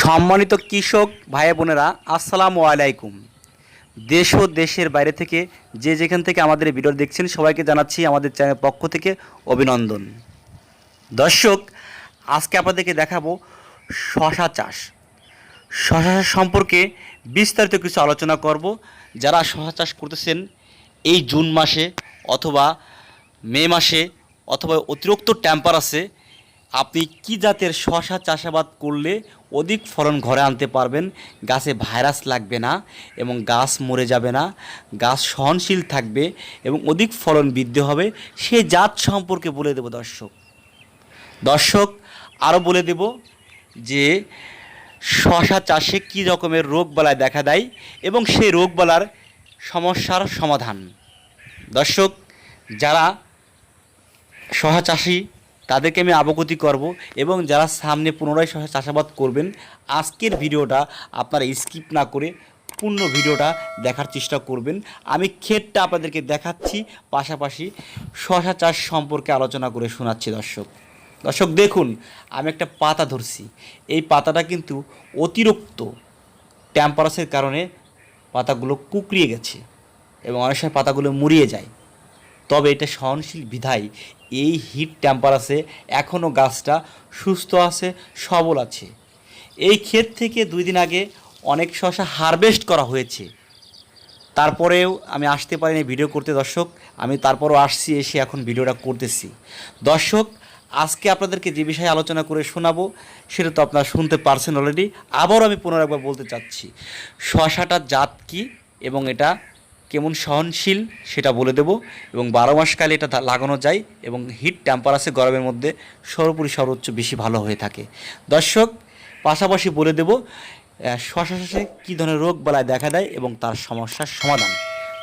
সম্মানিত কৃষক ভাই বোনেরা, আসসালামু আলাইকুম। দেশ ও দেশের বাইরে থেকে যে যেখান থেকে আমাদের ভিডিও দেখছেন, সবাইকে জানাচ্ছি আমাদের চ্যানেল পক্ষ থেকে অভিনন্দন। দর্শক, আজকে আপনাদেরকে দেখাবো শশা চাষ। শশা চাষ সম্পর্কে বিস্তারিত কিছু আলোচনা করব। যারা শশা চাষ করতেছেন এই জুন মাসে অথবা মে মাসে অথবা অতিরিক্ত টেম্পার আছে আপনি কি জাতের শশা চাষাবাদ করলে অধিক ফলন ঘরে আনতে পারবেন? গাছে ভাইরাস লাগবে না এবং গাছ মরে যাবে না, গাছ সহনশীল থাকবে এবং অধিক ফলন বৃদ্ধি হবে। সে জাত সম্পর্কে বলে দেব দর্শক। দর্শক, আরও বলে দেব যে, শশা চাষে কী রকমের রোগবালায় দেখা দেয় এবং সেই রোগবালার সমস্যার সমাধান। দর্শক, যারা শশা চাষি তাদেরকে আমি অবগতি করব এবং যারা সামনে পুনরায় চাষাবাদ করবেন, আজকের ভিডিওটা আপনারা স্কিপ না করে পূর্ণ ভিডিওটা দেখার চেষ্টা করবেন। আমি ক্ষেতটা আপনাদেরকে দেখাচ্ছি, পাশাপাশি শশা চাষ সম্পর্কে আলোচনা করে শোনাচ্ছি দর্শক। দর্শক, দেখুন, আমি একটা পাতা ধরছি। এই পাতাটা কিন্তু অতিরিক্ত টেম্পারেচারের কারণে পাতাগুলো কুকড়িয়ে গেছে এবং অনেক সময় পাতাগুলো মুড়িয়ে যায়। তবে এটা সহনশীল বিধায় এই হিট টেম্পারেচারে এখনও গাছটা সুস্থ আছে, সবল আছে। এই ক্ষেত থেকে দুই দিন আগে অনেক শশা হারভেস্ট করা হয়েছে। তারপরেও আমি আসতে পারিনি ভিডিও করতে, দর্শক। আমি তারপরও আসছি, এসে এখন ভিডিওটা করতেছি। দর্শক, আজকে আপনাদেরকে যে বিষয়ে আলোচনা করে শোনাবো, সেটা তো আপনারা শুনতে পারছেন অলরেডি আবারও আমি পুনরায় বলতে চাচ্ছি, শশাটার জাত কী এবং এটা কেমন সহনশীল সেটা বলে দেব এবং বারো মাসকালে এটা লাগানো যায় এবং হিট টেম্পারেচার গরমের মধ্যে সর্বোপরি সর্বোচ্চ বেশি ভালো হয়ে থাকে। দর্শক, পাশাপাশি বলে দেব শশা কী ধরনের রোগ বালায় দেখা দেয় এবং তার সমস্যার সমাধান?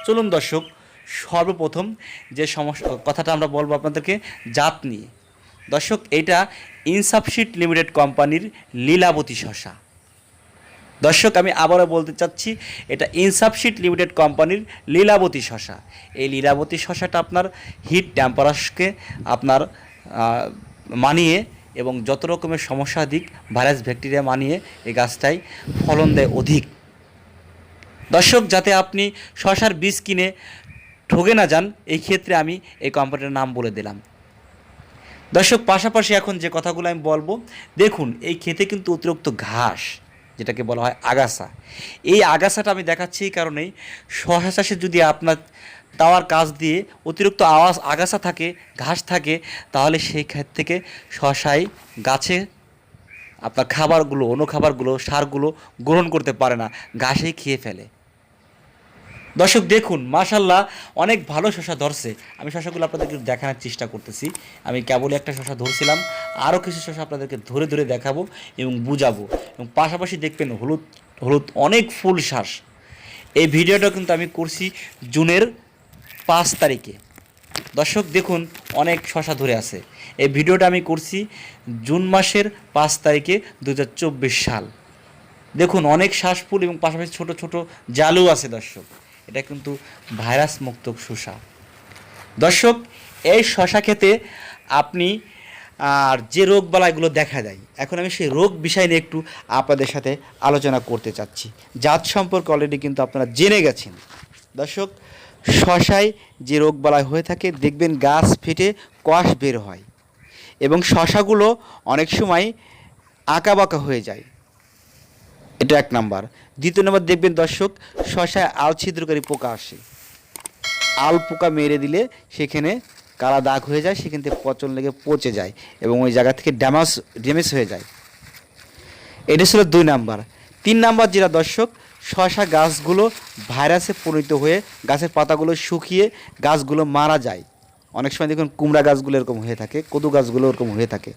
চলুন দর্শক, সর্বপ্রথম যে সমস্যা, কথাটা আমরা বলব আপনাদেরকে, জাত নিয়ে। দর্শক, এটা ইনসাফশিট লিমিটেড কোম্পানির লীলাবতী শশা। দর্শক, আমি আবারও বলতে চাচ্ছি, এটা ইনসাফশিট লিমিটেড কোম্পানির লীলাবতী শশা। এই লীলাবতী শশাটা আপনার হিট টেম্পারেচারকে আপনার মানিয়ে এবং যত রকমের সমস্যা দিক ভাইরাস ব্যাকটেরিয়া মানিয়ে এই গাছটাই ফলন দেয় অধিক। দর্শক, যাতে আপনি শশার বীজ কিনে ঠগে না যান, এই ক্ষেত্রে আমি এই কোম্পানির নাম বলে দিলাম। দর্শক, পাশাপাশি এখন যে কথাগুলো আমি বলব, দেখুন, এই ক্ষেতে কিন্তু অতিরিক্ত ঘাস। যেটাকে বলা হয় আগাছা। এই আগাছাটা আমি দেখাচ্ছি এই কারণেই। শশা চাষে যদি আপনার তাওয়ার কাজ দিয়ে অতিরিক্ত আওয়াজ, আগাছা থাকে, ঘাস থাকে, তাহলে সেই ক্ষেত থেকে শশাই গাছে আপনার খাবারগুলো, অন্য খাবারগুলো, সারগুলো গ্রহণ করতে পারে না। ঘাসেই খেয়ে ফেলে। দর্শক, দেখুন মাশাল্লাহ অনেক ভালো শশা ধরছে। আমি শশাগুলো আপনাদেরকে দেখানোর চেষ্টা করতেছি। আমি কেবলই একটা শশা ধরছিলাম। আরও কিছু শশা আপনাদেরকে ধরে ধরে দেখাবো এবং বুঝাবো। এবং পাশাপাশি দেখবেন হলুদ হলুদ অনেক ফুল শ্বাস। এই ভিডিওটা কিন্তু আমি করছি জুনের পাঁচ তারিখে। দর্শক, দেখুন, অনেক শশা ধরে আছে। এই ভিডিওটা আমি করছি জুন মাসের পাঁচ তারিখে দু হাজার চব্বিশ সাল। দেখুন, অনেক শ্বাসফুল এবং পাশাপাশি ছোট ছোট জালও আছে, দর্শক। এটা কিন্তু ভাইরাস মুক্ত শসা। দর্শক, এই শশা খেতে আপনি, আর যে রোগ বালাইগুলো দেখা যায়, এখন আমি সেই রোগ বিষয় নিয়ে একটু আপনাদের সাথে আলোচনা করতে চাচ্ছি। জাত সম্পর্কে অলরেডি কিন্তু আপনারা জেনে গেছেন। দর্শক শশায় যে রোগ বালাই হয়ে থাকে, দেখবেন গাছ ফেটে কষ বের হয় এবং শশাগুলো অনেক সময় আঁকা বাঁকা হয়ে যায়। এটা এক নাম্বার। দ্বিতীয় নাম্বার দেখবেন দর্শক, শশায় আল ছিদ্রকারী পোকা আসে। আল পোকা মেরে দিলে সেখানে কালা দাগ হয়ে যায়, সেখান থেকে পচন লেগে পচে যায় এবং ওই জায়গা থেকে ড্যামেজ ড্যামেজ হয়ে যায়। এটা ছিল দুই নাম্বার। তিন নাম্বার যেটা দর্শক, শশা গাছগুলো ভাইরাসে পরিণত হয়ে গাছের পাতাগুলো শুকিয়ে গাছগুলো মারা যায়। অনেক সময় দেখুন কুমড়া গাছগুলো এরকম হয়ে থাকে, কদু গাছগুলো এরকম হয়ে থাকে।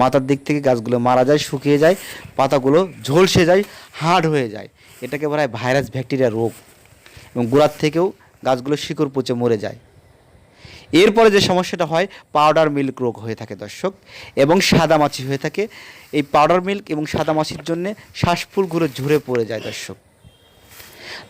মাথার দিক থেকে গাছগুলো মারা যায়, শুকিয়ে যায়, পাতাগুলো ঝলসে যায় হার্ড হয়ে যায়। এটাকে বলা হয় ভাইরাস ব্যাকটেরিয়া রোগ। এবং গোড়ার থেকেও গাছগুলো শিকড় পচে মরে যায়। এরপরে যে সমস্যাটা হয় পাউডার মিল্ক রোগ হয়ে থাকে দর্শক, এবং সাদা মাছি হয়ে থাকে। এই পাউডার মিল্ক এবং সাদা মাছির জন্য শ্বাসফুলগুলো ঝরে পড়ে যায় দর্শক।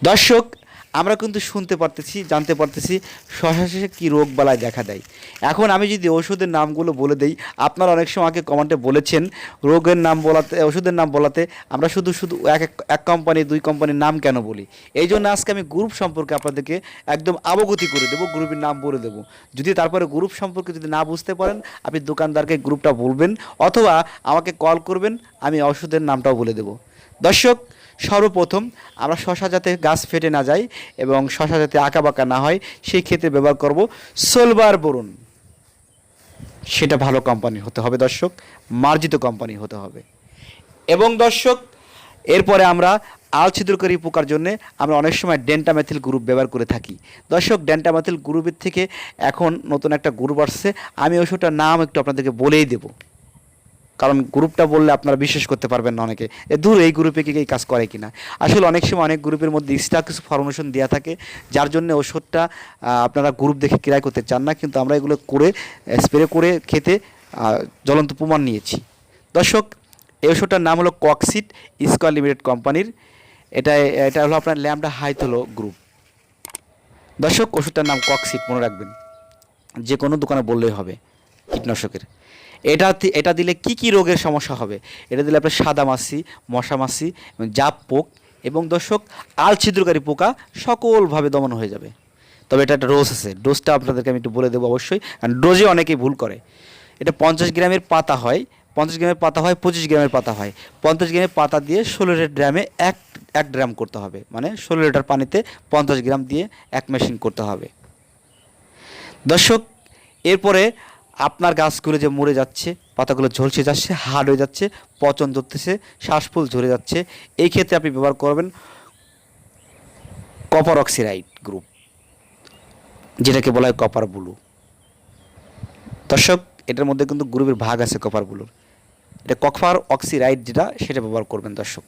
দর্শক আমরা কিন্তু শুনতে পারতেছি, জানতে পারতেছি শেষে কী রোগ বালায় দেখা দেয়। এখন আমি যদি ওষুধের নামগুলো বলে দেই, আপনারা অনেক সময় আগে কমেন্টে বলেছেন, রোগের নাম বলাতে, ওষুধের নাম বলাতে আমরা শুধু শুধু এক- এক কোম্পানি দুই কোম্পানির নাম কেন বলি? এই জন্য আজকে আমি গ্রুপ সম্পর্কে আপনাদেরকে একদম অবগতি করে দেবো গ্রুপের নাম বলে দেবো। যদি তারপরে গ্রুপ সম্পর্কে যদি না বুঝতে পারেন, আপনি দোকানদারকে গ্রুপটা বলবেন, অথবা আমাকে কল করবেন, আমি ওষুধের নামটাও বলে দেবো। দর্শক সর্বপ্রথম আমরা শশা যাতে গাছ ফেটে না যায় এবং শশা যাতে আঁকা বাঁকা না হয়, সেই ক্ষেত্রে ব্যবহার করব সোলবার বরুণ। সেটা ভালো কোম্পানি হতে হবে দর্শক, মার্জিত কোম্পানি হতে হবে। এবং দর্শক, এরপরে আমরা আল ছিদ্রকারী পোকার জন্য, আমরা অনেক সময় ডেন্টামেথিল গ্রুপ ব্যবহার করে থাকি। দর্শক, ডেন্টামেথিল গ্রুপের থেকে এখন নতুন একটা গ্রুপ আসছে, আমি ওষুধটার নাম একটু আপনাদেরকে বলেই দেবো। কারণ গ্রুপটা বললে আপনারা বিশ্বাস করতে পারবেন না অনেকে। এ দূর এই গ্রুপে কি এই কাজ করে কি না আসলে অনেক সময় অনেক গ্রুপের মধ্যে এক্সট্রা কিছু ফরমেশন দেওয়া থাকে, যার জন্য ওষুধটা আপনারা গ্রুপ দেখে ক্রয় করতে চান না, কিন্তু আমরা এগুলো করে স্প্রে করে খেতে জ্বলন্ত প্রমাণ নিয়েছি। দর্শক, এই ওষুধটার নাম হলো কক্সিট স্কোয়ার লিমিটেড কোম্পানির এটা এটা হলো আপনার ল্যামডা হাইথলো গ্রুপ দর্শক ওষুধটার নাম কক্সিট মনে রাখবেন। যে কোনো দোকানে বললেই হবে, কীটনাশকের। এটা এটা দিলে কি কি রোগের সমস্যা হবে? এটা দিলে আপনার সাদা মাছি, মশা মাছি এবং জাপ পোক এবং দর্শক আল ছিদ্রকারী পোকা সকলভাবে দমন হয়ে যাবে। তবে এটা একটা ডোজ আছে। ডোজটা আপনাদেরকে আমি একটু বলে দেবো অবশ্যই। কারণ ডোজে অনেকেই ভুল করে। এটা পঞ্চাশ গ্রামের পাতা হয়। পঞ্চাশ গ্রামের পাতা হয়, পঁচিশ গ্রামের পাতা হয়। পঞ্চাশ গ্রামের পাতা দিয়ে ষোলো লিটার ড্রামে এক এক ড্রাম করতে হবে। মানে ষোলো লিটার পানিতে পঞ্চাশ গ্রাম দিয়ে এক মেশিন করতে হবে। দর্শক, এরপরে আপনার গাছগুলো যে মরে যাচ্ছে, পাতাগুলো ঝলসে যাচ্ছে হার্ড হয়ে যাচ্ছে, পচন ধরতেছে, শ্বাসফুল ঝরে যাচ্ছে, এই ক্ষেত্রে আপনি ব্যবহার করবেন কপার অক্সিরাইড গ্রুপ যেটাকে বলা হয় কপার ব্লু দর্শক, এটার মধ্যে কিন্তু গ্রুপের ভাগ আছে কপার ব্লুর এটা কপার অক্সিরাইড যেটা, সেটা ব্যবহার করবেন দর্শক।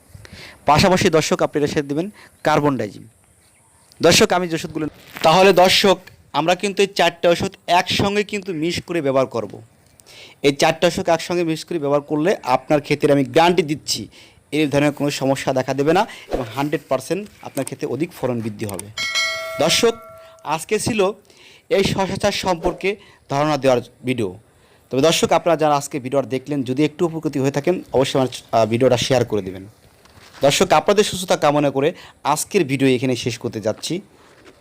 পাশাপাশি দর্শক, আপনি এটা সাথে দেবেন কার্বন ডাইজিন দর্শক, আমি যে ওষুধগুলো তাহলে দর্শক আমরা কিন্তু এই চারটে ওষুধ একসঙ্গে কিন্তু মিস করে ব্যবহার করব। এই চারটে ওষুধ একসঙ্গে মিস করে ব্যবহার করলে আপনার ক্ষেত্রে আমি গ্যারান্টি দিচ্ছি এই ধরনের কোনো সমস্যা দেখা দেবে না এবং হান্ড্রেড পারসেন্ট আপনার ক্ষেত্রে অধিক ফলন বৃদ্ধি হবে। দর্শক, আজকে ছিল এই শশা সম্পর্কে ধারণা দেওয়ার ভিডিও। তবে দর্শক, আপনারা যারা আজকে ভিডিওটা দেখলেন, যদি একটু উপকৃত হয়ে থাকেন, অবশ্যই আমার ভিডিওটা শেয়ার করে দেবেন। দর্শক, আপনাদের সুস্থতা কামনা করে আজকের ভিডিও এখানে শেষ করতে যাচ্ছি।